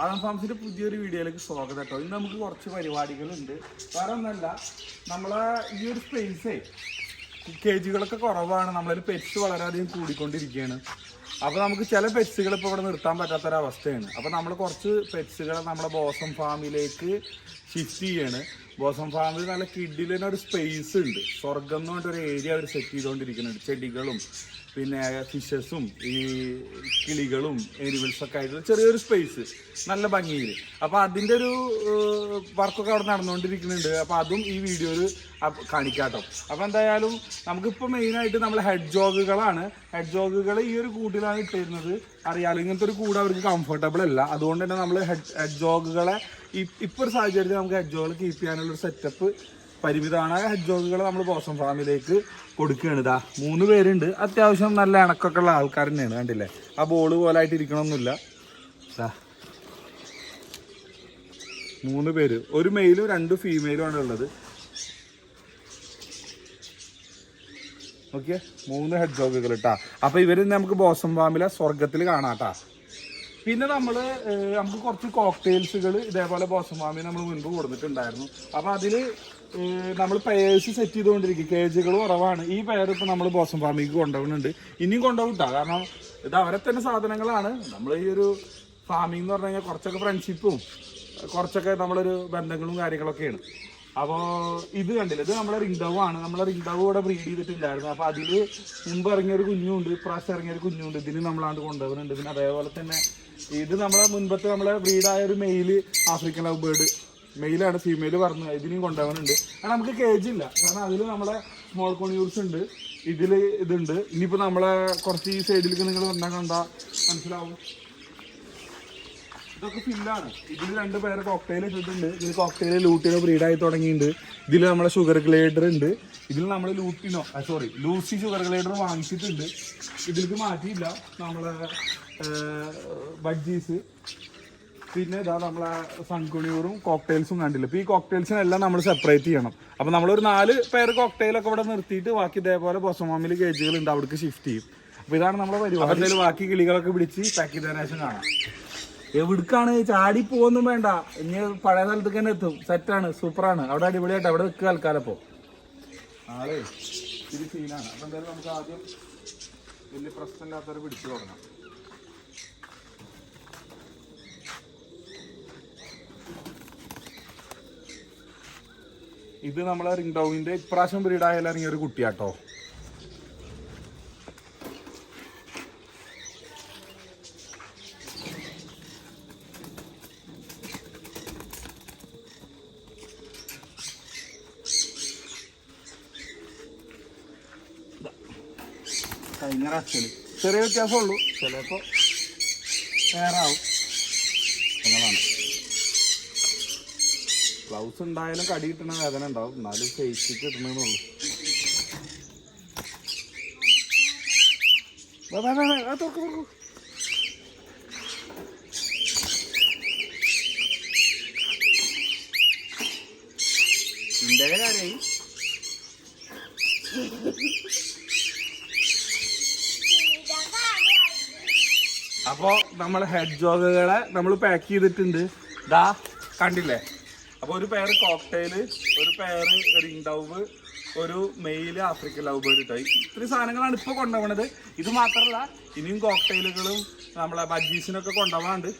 ആദം ഫാംസിന്റെ പുതിയൊരു വീഡിയോയിലേക്ക് സ്വാഗതം കേട്ടോ. ഇന്ന് നമുക്ക് കുറച്ച് പരിപാടികളുണ്ട്. വേറെ ഒന്നല്ല നമ്മളെ ഈ ഒരു സ്പേസേ കേജുകളൊക്കെ കുറവാണ്. നമ്മളതിൽ പെറ്റ്സ് വളരെയധികം കൂടിക്കൊണ്ടിരിക്കുകയാണ്. അപ്പോൾ നമുക്ക് ചില പെറ്റ്സുകൾ ഇപ്പോൾ ഇവിടെ നിർത്താൻ പറ്റാത്തൊരവസ്ഥയാണ്. അപ്പോൾ നമ്മൾ കുറച്ച് പെറ്റ്സുകളെ നമ്മുടെ ബോസം ഫാമിലേക്ക് ഷിഫ്റ്റ് ചെയ്യാണ്. ബോസം ഫാമിൽ നല്ല കിഡിലിനൊരു സ്പേസ് ഉണ്ട്. സ്വർഗം എന്ന് പറഞ്ഞിട്ടൊരു ഏരിയ അവർ സെറ്റ് ചെയ്തുകൊണ്ടിരിക്കുന്നുണ്ട് ചെടികളും പിന്നെ ഫിഷസും ഈ കിളികളും എനിമൽസൊക്കെ ആയിട്ടുള്ള ചെറിയൊരു സ്പേസ് നല്ല ഭംഗിയിൽ അപ്പോൾ അതിന്റെ ഒരു വർക്കൊക്കെ അവിടെ നടന്നുകൊണ്ടിരിക്കുന്നുണ്ട്. അപ്പോൾ അതും ഈ വീഡിയോയിൽ കാണിക്കാട്ടോ. അപ്പോൾ എന്തായാലും നമുക്കിപ്പോൾ മെയിനായിട്ട് നമ്മൾ ഹെഡ് ജോഗുകളാണ് ഹെഡ് ജോഗുകൾ ഈ ഒരു കൂട്ടിലാണ് ഇട്ടിരുന്നത്. അറിയാലോ ഇങ്ങനത്തെ ഒരു കൂട് അവർക്ക് കംഫർട്ടബിൾ അല്ല. അതുകൊണ്ട് തന്നെ നമ്മൾ ഹെഡ് ഹെഡ് ജോഗുകളെ ഇപ്പോൾ ഒരു സാഹചര്യത്തിൽ നമുക്ക് ഹെഡ് ജോഗുകൾ കീപ്പ് ചെയ്യാനുള്ള ഒരു സെറ്റപ്പ് പരിമിതമാണ്. ഹെഡ്ജോഗുകളെ നമ്മൾ ബോസം ഫാമിലേക്ക് കൊടുക്കുകയാണ്. ഇതാ മൂന്ന് പേരുണ്ട്. അത്യാവശ്യം നല്ല ഇണക്കൊക്കെ ഉള്ള ആൾക്കാർ തന്നെയാണ്. കണ്ടില്ലേ? ആ ബോൾ പോലെ ആയിട്ട് ഇരിക്കണമെന്നില്ല ദാ. മൂന്ന് പേര്. ഒരു മെയിലും രണ്ട് ഫീമെയിലും ആണ് ഉള്ളത്. ഓക്കെ മൂന്ന് ഹെഡ് ജോഗുകൾ ഇട്ടാ അപ്പൊ ഇവർ നമുക്ക് ബോസം ഫാമിലെ സ്വർഗത്തിൽ കാണാട്ടാ പിന്നെ നമ്മൾ നമുക്ക് കുറച്ച് കോക്ടെയിൽസുകൾ ഇതേപോലെ ബോസമാമി നമ്മൾ മുൻപ് കൊടുത്തിട്ടുണ്ടായിരുന്നു. അപ്പോൾ അതിൽ നമ്മൾ പേഴ്സ് സെറ്റ് ചെയ്തുകൊണ്ടിരിക്കും. കേജുകൾ കുറവാണ്. ഈ പേര് ഇപ്പോൾ നമ്മൾ ബോസം ഫാമിക്ക് കൊണ്ടുപോകുന്നുണ്ട്. ഇനിയും കൊണ്ടുപോകട്ടാ. കാരണം ഇത് അവരെ തന്നെ സാധനങ്ങളാണ്. നമ്മൾ ഈ ഒരു ഫാമിംഗ് എന്ന് പറഞ്ഞു കഴിഞ്ഞാൽ കുറച്ചൊക്കെ ഫ്രണ്ട്ഷിപ്പും കുറച്ചൊക്കെ നമ്മളൊരു ബന്ധങ്ങളും കാര്യങ്ങളൊക്കെയാണ്. അപ്പോൾ ഇത് കണ്ടില്ല? ഇത് നമ്മളെ റിംഗ് ഡവ് ആണ്. നമ്മളെ റിംഗ് ഡവ് ഇവിടെ ബ്രീഡ് ചെയ്തിട്ടില്ലായിരുന്നു അപ്പോൾ അതിൽ മുമ്പ് ഇറങ്ങിയൊരു കുഞ്ഞുണ്ട് ഇപ്രാവശ്യം ഇറങ്ങിയൊരു കുഞ്ഞുണ്ട്. ഇതിന് നമ്മളാണ്ട് കൊണ്ടുപോകുന്നുണ്ട് പിന്നെ അതേപോലെ തന്നെ ഇത് നമ്മളെ മുൻപത്തെ നമ്മളെ ബ്രീഡായ ഒരു മെയിൽ ആഫ്രിക്കൻ ലവ് ബേർഡ് മെയിലാണ് ഫീമെയിൽ പറഞ്ഞു. ഇതിനെയും കൊണ്ടുപോകുന്നുണ്ട് കാരണം നമുക്ക് കേജ് ഇല്ല. കാരണം അതിൽ നമ്മളെ സ്മോൾ കോണിയൂർസ് ഉണ്ട്. ഇതിൽ ഇതുണ്ട്. ഇനിയിപ്പോൾ നമ്മളെ കുറച്ച് ഈ സൈഡിലേക്ക് നിങ്ങൾ വന്നാൽ കണ്ടാൽ മനസ്സിലാവും. ഫില്ലാണ്. ഇതിൽ രണ്ട് പേരെ കോക്ടെയിൽ ഇട്ടിട്ടുണ്ട്. ഇതിൽ കോക്ടെയിൽ ലൂട്ടിനോ ബ്രീഡായി തുടങ്ങിയിട്ടുണ്ട്. ഇതിൽ നമ്മളെ ഷുഗർ ഗ്ലേഡർ ഉണ്ട്. ഇതിൽ നമ്മൾ ലൂട്ടിനോ സോറി ലൂസി ഷുഗർ ഗ്ലേഡർ വാങ്ങിച്ചിട്ടുണ്ട്. ഇതിലേക്ക് മാറ്റിയില്ല. നമ്മളെ ബഡ്ജീസ് പിന്നെ ഇതാ നമ്മളെ സൺകുണിയൂറും കോക്ടെയിൽസും കണ്ടില്ല? അപ്പോൾ ഈ കോക്ടെയിൽസിനെല്ലാം നമ്മൾ സെപ്പറേറ്റ് ചെയ്യണം. അപ്പോൾ നമ്മളൊരു നാല് പേര് കോക്ടെയിലൊക്കെ ഇവിടെ നിർത്തിയിട്ട് ബാക്കി ഇതേപോലെ ബൊസമാമിൽ കേജുകൾ ഉണ്ട് അവിടേക്ക് ഷിഫ്റ്റ് ചെയ്യും. അപ്പോൾ ഇതാണ് നമ്മളെ പരിപാടി. ബാക്കി കിളികളൊക്കെ പിടിച്ച് പാക്ക് ചെയ്തതിനു ശേഷം കാണാം. എവിടേക്കാണ് ചാടി പോകുന്നും വേണ്ട. ഇനി പഴയ സ്ഥലത്തേക്ക് തന്നെ എത്തും. സെറ്റാണ് സൂപ്പറാണ് അവിടെ അടിപൊളിയായിട്ട് അവിടെ നിൽക്കുക ആൾക്കാരപ്പോ ആളെ ഇത് സീനാണ് ആദ്യം ഇത് നമ്മളെ റിംഗ് ഡൗവിന്റെ ഇപ്രാവശ്യം ബ്രീഡായാലും ഇറങ്ങിയ ഒരു കുട്ടിയാട്ടോ. കഴിഞ്ഞ പ്രാവശ്യം ചെറിയ വ്യത്യാസമുള്ളൂ ചിലപ്പോൾ വേറെ ആവും. എന്നതാണ് ഗ്ലൗസ് ഉണ്ടായാലും കടി കിട്ടുന്ന വേദന ഉണ്ടാവും. എന്നാലും ഫേസിക്ക് കിട്ടണമെന്നുള്ളൂ തുറക്ക്, തുറക്ക്. കാര്യായി നമ്മളെ ഹെഡ് ജോഗുകളെ നമ്മൾ പാക്ക് ചെയ്തിട്ടുണ്ട്. ദാ കണ്ടില്ലേ? അപ്പൊ ഒരു പേര് കോക്ടെയിൽ ഒരു പേര് റിംഗ് ഡവ് ഒരു മെയിൽ ആഫ്രിക്കൻ ലവ് ബേർഡ് ഇട്ടായി ഇത്രയും സാധനങ്ങളാണ് ഇപ്പൊ കൊണ്ടുപോകണത് ഇത് മാത്രമല്ല ഇനിയും കോക്ടെയിലുകളും നമ്മളെ ബജീസിനൊക്കെ കൊണ്ടുപോകാണ്ട്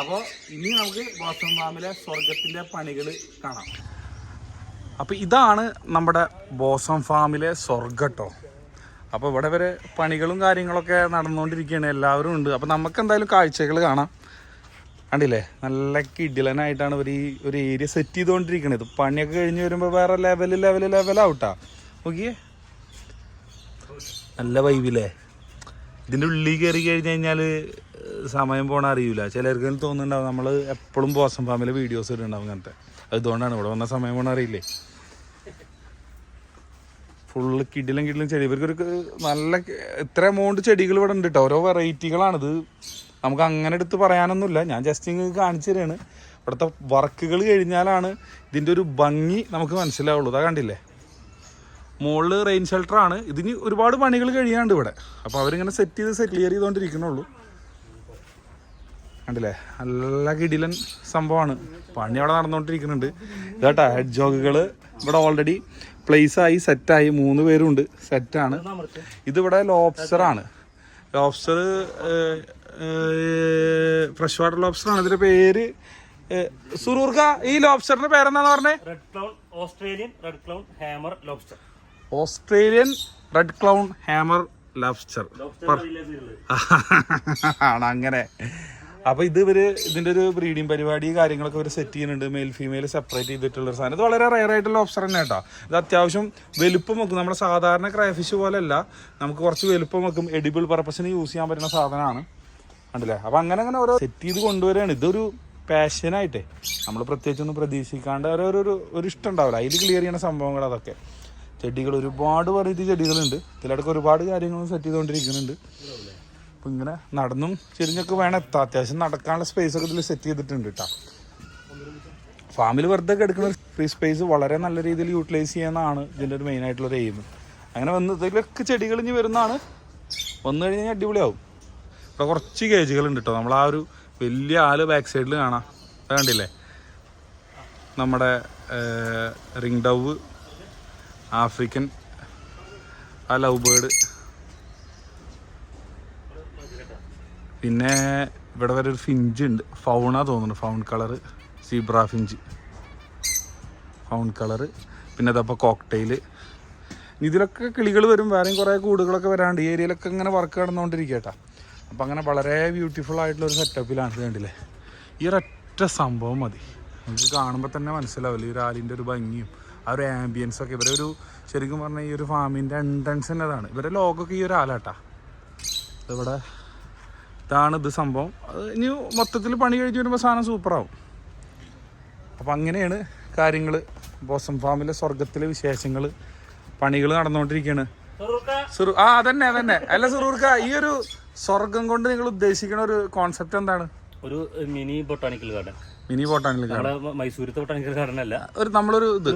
അപ്പോൾ ഇനി നമുക്ക് ബോസം ഫാമിലെ സ്വർഗത്തിന്റെ പണികൾ കാണാം. അപ്പോൾ ഇതാണ് നമ്മുടെ ബോസം ഫാമിലെ സ്വർഗട്ടോ അപ്പോൾ ഇവിടെ വരെ പണികളും കാര്യങ്ങളൊക്കെ നടന്നുകൊണ്ടിരിക്കുകയാണ്. എല്ലാവരും ഉണ്ട്. അപ്പോൾ നമുക്ക് എന്തായാലും കാഴ്ചകൾ കാണാം. കണ്ടില്ലേ? നല്ല കിടിലനായിട്ടാണ് ഇവർ ഈ ഒരു ഏരിയ സെറ്റ് ചെയ്തുകൊണ്ടിരിക്കുന്നത് പണിയൊക്കെ കഴിഞ്ഞ് വരുമ്പോൾ വേറെ ലെവൽ ലെവൽ ലെവൽ ലെവലാവട്ടാ നോക്കിയേ. നല്ല വൈബിലേ ഇതിന്റെ ഉള്ളിൽ കയറി കഴിഞ്ഞ് കഴിഞ്ഞാൽ സമയം പോണ അറിയില്ല ചിലർക്ക് തോന്നുന്നുണ്ടാവും നമ്മൾ എപ്പോഴും ബോസം ഫാമിലെ വീഡിയോസ് ഇടുന്നുണ്ടാവും അങ്ങനത്തെ അതുകൊണ്ടാണ് ഇവിടെ വന്ന സമയം പോണ അറിയില്ലേ? ഫുള്ള് കിടിലും കിടിലും ചെടി. ഇവർക്കൊരു നല്ല ഇത്ര എമൗണ്ട് ചെടികൾ ഇവിടെ ഉണ്ട് കേട്ടോ ഓരോ വെറൈറ്റികളാണിത്. നമുക്ക് അങ്ങനെ എടുത്ത് പറയാനൊന്നുമില്ല. ഞാൻ ജസ്റ്റ് നിങ്ങൾക്ക് കാണിച്ചു തരികയാണ് ഇവിടുത്തെ വർക്കുകൾ കഴിഞ്ഞാലാണ് ഇതിന്റെ ഒരു ഭംഗി നമുക്ക് മനസ്സിലാവുള്ളൂ. അതാ കണ്ടില്ലേ? മുകളിൽ റെയിൻ ഷെൽട്ടറാണ് ഇതിന് ഒരുപാട് പണികൾ കഴിയാണ്ട് ഇവിടെ. അപ്പോൾ അവരിങ്ങനെ സെറ്റ് ചെയ്ത് സെറ്റ് ക്ലിയർ ചെയ്തുകൊണ്ടിരിക്കണുള്ളൂ കണ്ടില്ലേ? നല്ല കിടിലൻ സംഭവമാണ്. പണി അവിടെ നടന്നുകൊണ്ടിരിക്കുന്നുണ്ട്. ഇതാട്ടാ ഹെഡ് ജോഗുകൾ ഇവിടെ ഓൾറെഡി പ്ലേസ് ആയി സെറ്റായി മൂന്ന് പേരുണ്ട്. സെറ്റാണ് ഇതിവിടെ ലോബ്സ്റ്റർ ആണ്. ലോബ്സ്റ്റർ ഫ്രഷ് വാട്ടർ ലോബ്സ്റ്റർ ആണ്. ഇതിന്റെ പേര് സുറൂർക്ക ഈ ലോബ്സ്റ്ററിന്റെ പേരെന്താന്ന് പറഞ്ഞേ? Red clown Australian red clown hammer lobster Australian red clown hammer lobster ആണ് അങ്ങനെ. അപ്പൊ ഇത് ഇവർ ഇതിന്റെ ഒരു ബ്രീഡിംഗ് പരിപാടി കാര്യങ്ങളൊക്കെ ഇവർ സെറ്റ് ചെയ്യുന്നുണ്ട്. മെയിൽ ഫീമെയിൽ സെപ്പറേറ്റ് ചെയ്തിട്ടുള്ള ഒരു സാധനം. ഇത് വളരെ റയർ ആയിട്ടുള്ള ഓപ്ഷൻ തന്നെ കേട്ടോ. ഇത് അത്യാവശ്യം വലുപ്പം വെക്കും. നമ്മുടെ സാധാരണ ക്രൈഫിഷ് പോലെയല്ല. നമുക്ക് കുറച്ച് വലുപ്പം വെക്കും. എഡിബിൾ പർപ്പസിന് യൂസ് ചെയ്യാൻ പറ്റുന്ന സാധനമാണ്. ഉണ്ടല്ലേ അപ്പൊ അങ്ങനെ അങ്ങനെ ഓരോ സെറ്റ് ചെയ്ത് കൊണ്ടുവരികയാണ് ഇതൊരു പാഷനായിട്ടേ നമ്മൾ പ്രത്യേകിച്ചൊന്നും പ്രതീക്ഷിക്കാണ്ട് ഓരോ ഒരു ഒരു ഇഷ്ടം ഉണ്ടാവില്ല. അതിൽ ക്ലിയർ ചെയ്യുന്ന സംഭവങ്ങൾ അതൊക്കെ. ചെടികൾ ഒരുപാട് വെറൈറ്റി ചെടികളുണ്ട്. ഇതിലടക്കം ഒരുപാട് കാര്യങ്ങളും സെറ്റ് ചെയ്തുകൊണ്ടിരിക്കുന്നുണ്ട്. അപ്പം ഇങ്ങനെ നടന്നും ചെരിഞ്ഞൊക്കെ വേണം എത്താം അത്യാവശ്യം നടക്കാനുള്ള സ്പേസ് ഒക്കെ ഇതിൽ സെറ്റ് ചെയ്തിട്ടുണ്ട് കേട്ടോ ഫാമിൽ വെറുതെ എടുക്കുന്ന ഫ്രീ സ്പേസ് വളരെ നല്ല രീതിയിൽ യൂട്ടിലൈസ് ചെയ്യുന്നതാണ് ഇതിന്റെ ഒരു മെയിൻ ആയിട്ടുള്ള ഒരു എയിം അങ്ങനെ വന്നതിലൊക്കെ ചെടികൾ ഇനി വരുന്നതാണ്. വന്നു കഴിഞ്ഞാൽ അടിപൊളിയാവും. ഇവിടെ കുറച്ച് കേജുകൾ ഉണ്ട് കേട്ടോ നമ്മൾ ആ ഒരു വലിയ ആൽ ബാക്ക് സൈഡിൽ കാണാം. അത് കണ്ടില്ലേ? നമ്മുടെ റിംഗ് ഡവ് ആഫ്രിക്കൻ ആ ലവ് ബേർഡ് പിന്നെ ഇവിടെ വരെ ഒരു ഫിഞ്ച് ഉണ്ട്. ഫൗണാ തോന്നുന്നു. Fawn colour zebra finch. Fawn colour പിന്നെ അതപ്പോൾ കോക്ടെയിൽ ഇതിലൊക്കെ കിളികൾ വരും. വേറെയും കുറേ കൂടുകളൊക്കെ വരാണ്ട് ഈ ഏരിയയിലൊക്കെ ഇങ്ങനെ വർക്ക് നടന്നുകൊണ്ടിരിക്കട്ടാ അപ്പം അങ്ങനെ വളരെ ബ്യൂട്ടിഫുൾ ആയിട്ടുള്ള ഒരു സെറ്റപ്പിലാണ് കണ്ടില്ലേ? ഈ ഒരൊറ്റ സംഭവം മതി. നമുക്ക് കാണുമ്പോൾ തന്നെ മനസ്സിലാവില്ല ഈ ഒരു ആലിന്റെ ഒരു ഭംഗിയും ആ ഒരു ആംബിയൻസ് ഒക്കെ. ഇവരെ ഒരു ശരിക്കും പറഞ്ഞാൽ ഈ ഒരു ഫാമിന്റെ എൻട്രൻസ് തന്നെ അതാണ് ഇവരുടെ ലോഗൊക്കെ ഈ ഒരു ആലാട്ടാ. ഇവിടെ ഇതാണ് ഇത് സംഭവം. അത് ഇനി മൊത്തത്തിൽ പണി കഴിഞ്ഞ് വരുമ്പോൾ സാധനം സൂപ്പറാവും. അപ്പം അങ്ങനെയാണ് കാര്യങ്ങൾ ബോസം ഫാമിലെ സ്വർഗത്തിലെ വിശേഷങ്ങൾ പണികൾ നടന്നുകൊണ്ടിരിക്കുകയാണ് സുറു ആ അതന്നെ അതന്നെ. അല്ല സുറൂർക്ക ഈ ഒരു സ്വർഗം കൊണ്ട് നിങ്ങൾ ഉദ്ദേശിക്കുന്ന ഒരു കോൺസെപ്റ്റ് എന്താണ്? ഒരു mini botanical garden. Mini botanical garden. മൈസൂരത്തെ botanical garden അല്ല ഒരു നമ്മളൊരു ഇത്.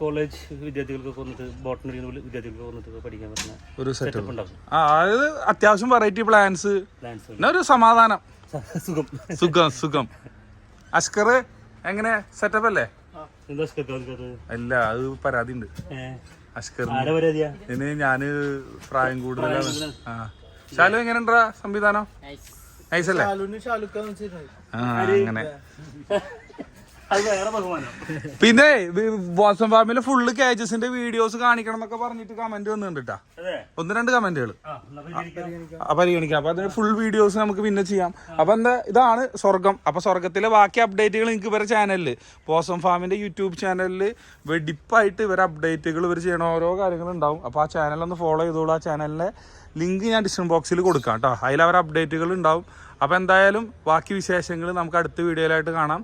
കോളേജ് വിദ്യാർത്ഥികൾക്ക് വന്നിട്ട് ബോട്ടണി വിദ്യാർത്ഥികൾക്ക് വന്നിട്ട് പഠിക്കാൻ പറ്റുന്ന ഒരു സെറ്റപ്പ് ഉണ്ടാവും. ആ അതായത് അത്യാവശ്യം വെറൈറ്റി പ്ലാൻസ് പിന്നെ ഒരു സമാധാനം. സുഖം. സുഖം സുഖം. അഷ്കർ എങ്ങനെ? സെറ്റപ്പ് അല്ലേ? അല്ല അത് പരാതി ഉണ്ട് ഇതിന് ഞാൻ പ്രായം കൂടുതലാണ്. ശാലു എങ്ങനെയുണ്ടാ സംവിധാനം? നൈസ് അല്ലേ? ആ അങ്ങനെ. പിന്നെ ബോസം ഫാമിലെ ഫുള്ള് കേജസിന്റെ വീഡിയോസ് കാണിക്കണം എന്നൊക്കെ പറഞ്ഞിട്ട് കമന്റ് വന്നിട്ടുണ്ട് ഒന്ന് രണ്ട് കമന്റുകൾ. പരിഗണിക്കാം. അപ്പൊ അതിന് ഫുൾ വീഡിയോസ് നമുക്ക് പിന്നെ ചെയ്യാം. അപ്പൊ എന്താ ഇതാണ് സ്വർഗം അപ്പൊ സ്വർഗത്തിലെ ബാക്കി അപ്ഡേറ്റുകൾ നിങ്ങൾക്ക് ഇവരെ ചാനലിൽ പോസം ഫാമിന്റെ യൂട്യൂബ് ചാനലിൽ വെടിപ്പായിട്ട് ഇവരെ അപ്ഡേറ്റുകൾ ഇവർ ചെയ്യണ ഓരോ കാര്യങ്ങളും ഉണ്ടാവും. അപ്പൊ ആ ചാനൽ ഒന്ന് ഫോളോ ചെയ്തോളൂ. ആ ചാനലിലെ ലിങ്ക് ഞാൻ ഡിസ്ക്രിപ്ഷൻ ബോക്സിൽ കൊടുക്കാം കേട്ടോ അതിൽ അവർ അപ്ഡേറ്റുകൾ ഉണ്ടാവും. അപ്പൊ എന്തായാലും ബാക്കി വിശേഷങ്ങൾ നമുക്ക് അടുത്ത വീഡിയോയിലായിട്ട് കാണാം.